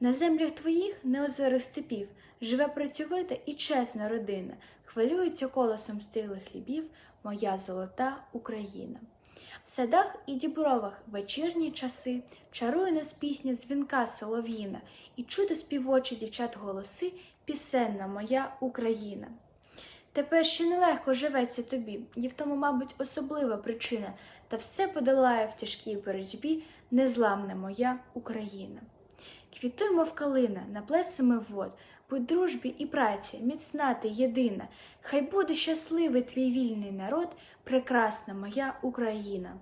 На землях твоїх неозерих степів живе працьовита і чесна родина, хвилюється колосом стиглих хлібів моя золота Україна. В садах і дібровах вечірні часи чарує нас пісня дзвінка солов'їна, і чути співочі дівчат голоси пісенна моя Україна. Тепер ще нелегко живеться тобі, і в тому, мабуть, особлива причина, та все подолає в тяжкій боротьбі незламна моя Україна. Квітуй, в калина, наплесами вод, будь дружбі і праці, міцна ти єдина, хай буде щасливий твій вільний народ, прекрасна моя Україна.